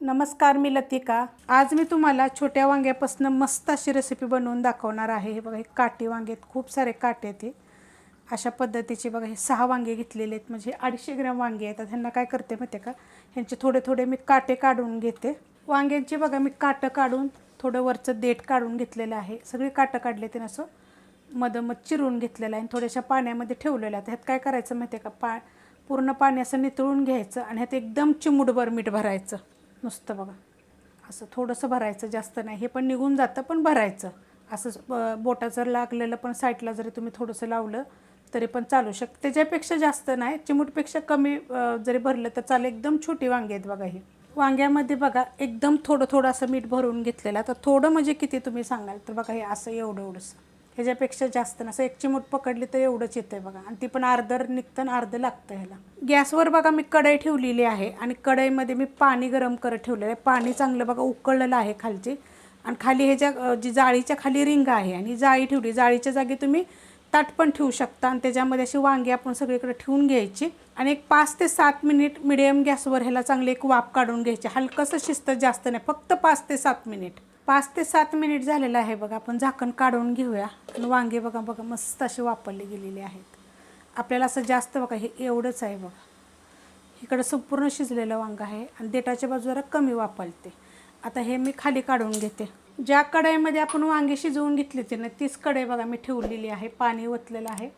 नमस्कार मी लतिका. आज मी तुम्हाला छोट्या वांग्यापासून मस्त अशी रेसिपी बनवून दाखवणार आहे. हे बघा हे काटे वांगे आहेत खूप सारे काटे आहेत अशा पद्धतीचे बघा हे सहा वांगे घेतलेले आहेत. म्हणजे अडीचशे ग्रॅम वांगे आहेत. ह्यांना काय करते माहिती आहे का? ह्यांचे थोडे थोडे मी काटे काढून घेते. वांग्यांचे बघा मी काटं काढून थोडं वरचं देठ काढून घेतलेलं आहे. सगळे काटं काढले ते असं. मधमध चिरून घेतलेलं आहे आणि थोड्याशा पाण्यामध्ये ठेवलेलं आहे. ह्यात काय करायचं माहिती आहे का? पा पूर्ण पाणी असं नितळून घ्यायचं आणि ह्यात एकदम चिमूटभर मीठ भरायचं. नुसतं बघा. असं थोडंसं भरायचं जास्त नाही. हे पण निघून जातं पण भरायचं. असं ब- बोटा जर लागलेलं पण साईडला जरी तुम्ही थोडंसं लावलं तरी पण चालू शक त्याच्यापेक्षा जास्त नाही. चिमूटपेक्षा कमी जरी भरलं तर चालेल. एकदम छोटी वांगी आहेत बघा ही. वांग्यामध्ये बघा एकदम थोडं थोडं असं मीठ भरून घेतलेलं. तर थोडं म्हणजे किती तुम्ही सांगाल? तर बघा हे असं एवढं एवढंसं. ह्याच्यापेक्षा जास्त नसं. एक चिमूट पकडली तर एवढंच येतं आहे बघा. आणि ती पण अर्धर निघतं आणि अर्धं लागतं ह्याला. गॅसवर बघा मी कढई ठेवलेली आहे आणि कढईमध्ये मी पाणी गरम करत ठेवलेलं आहे. पाणी चांगलं बघा उकळलेलं आहे खालची. आणि खाली ह्याच्या जी जाळीच्या खाली रिंग आहे आणि जाळी ठेवली. जाळीच्या जागी तुम्ही ताट पण ठेवू शकता आणि त्याच्यामध्ये अशी वांगी आपण सगळीकडे ठेवून घ्यायची. आणि एक पाच ते सात मिनिट मिडियम गॅसवर ह्याला चांगली एक वाफ काढून घ्यायची. हलकंसं शिस्त जास्त नाही. फक्त पाच ते सात मिनिट. पाच ते सात मिनिट झालेलं आहे बघा. आपण झाकण काढून घेऊया. आणि वांगे बघा बघा मस्त असे वापरले गेलेले आहेत. आपल्याला असं जास्त बघा हे एवढंच आहे बघा. इकडं संपूर्ण शिजलेलं वांग आहे आणि देठाच्या बाजूला कमी वापरते. आता हे मी खाली काढून घेते. ज्या कढईमध्ये आपण वांगे शिजवून घेतले ते ना तीच कढई बघा मी ठेवलेली आहे. पाणी ओतलेलं आहे.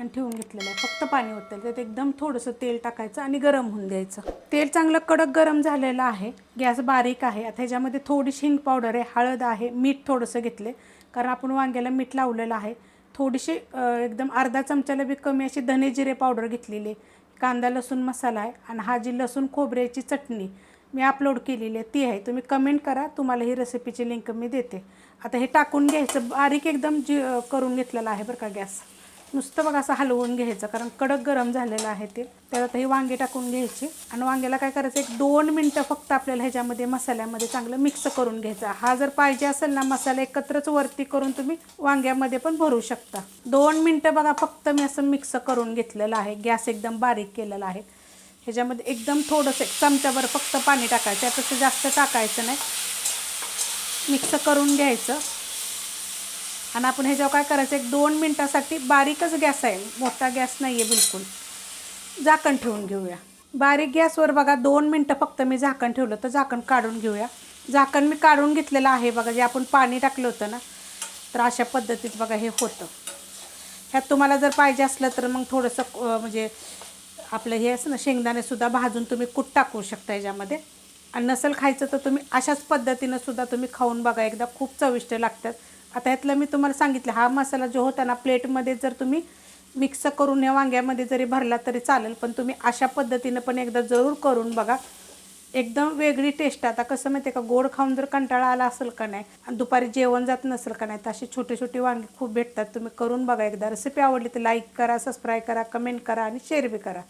आणि ठेवून घेतलेलं आहे. फक्त पाणी ओतलेलं त्यात एकदम थोडंसं तेल टाकायचं आणि गरम होऊन द्यायचं. तेल चांगलं कडक गरम झालेलं आहे. गॅस बारीक आहे. आता ह्याच्यामध्ये थोडीशी हिंग पावडर आहे हळद आहे मीठ थोडंसं घेतले कारण आपण वांग्याला मीठ लावलेलं आहे. थोडीशी एकदम अर्धा चमच्याला बी कमी अशी धने जिरे पावडर घेतलेली आहे. कांदा लसूण मसाला आहे. आणि हा जी लसूण खोबऱ्याची चटणी मी अपलोड केलेली आहे ती आहे. तुम्ही कमेंट करा. तुम्हाला ही रेसिपीची लिंक मी देते. आता हे टाकून घ्यायचं. बारीक एकदम जी करून घेतलेलं आहे बरं का गॅस. नुसतं बघा असं हलवून घ्यायचं कारण कडक गरम झालेलं आहे ते. त्यात ही वांगे टाकून घ्यायची. आणि वांग्याला काय करायचं एक दोन मिनटं फक्त आपल्याला ह्याच्यामध्ये मसाल्यामध्ये चांगलं मिक्स करून घ्यायचा. हा जर पाहिजे असेल ना मसाला एकत्रच वरती करून तुम्ही वांग्यामध्ये पण भरू शकता. दोन मिनटं बघा फक्त मी असं मिक्स करून घेतलेलं आहे. गॅस एकदम बारीक केलेला आहे. ह्याच्यामध्ये एकदम थोडंसं एक चमच्यावर फक्त पाणी टाकायचं. त्यापेक्षा जास्त टाकायचं नाही. मिक्स करून घ्यायचं. आणि आपण ह्याच्यावर काय करायचं एक दोन मिनटासाठी बारीकच गॅस आहे. मोठा गॅस नाही आहे बिलकुल. झाकण ठेवून घेऊया. बारीक गॅसवर बघा दोन मिनटं फक्त मी झाकण ठेवलं तर झाकण काढून घेऊया. झाकण मी काढून घेतलेलं आहे बघा जे आपण पाणी टाकलं होतं ना तर अशा पद्धतीत बघा हे होतं. ह्यात तुम्हाला जर पाहिजे असलं तर मग थोडंसं म्हणजे आपलं हे असं ना शेंगदाणेसुद्धा भाजून तुम्ही कूट टाकू शकता याच्यामध्ये. आणि नसेल खायचं तर तुम्ही अशाच पद्धतीनं सुद्धा तुम्ही खाऊन बघा एकदा खूप चविष्ट लागतात. आता यातलं मी तुम्हाला सांगितलं हा मसाला जो होता ना प्लेटमध्ये जर तुम्ही मिक्स करून या वांग्यामध्ये जरी भरला तरी चालेल पण तुम्ही अशा पद्धतीनं पण एकदा जरूर करून बघा. एकदम वेगळी टेस्ट आता कसं माहिती आहे का गोड खाऊन जर कंटाळा आला असेल का नाही आणि दुपारी जेवण जात नसेल का नाही तर अशी छोटे छोटे वांगी खूप भेटतात. तुम्ही करून बघा एकदा. रेसिपी आवडली तर लाईक करा सबस्क्राईब करा कमेंट करा आणि शेअर बी करा.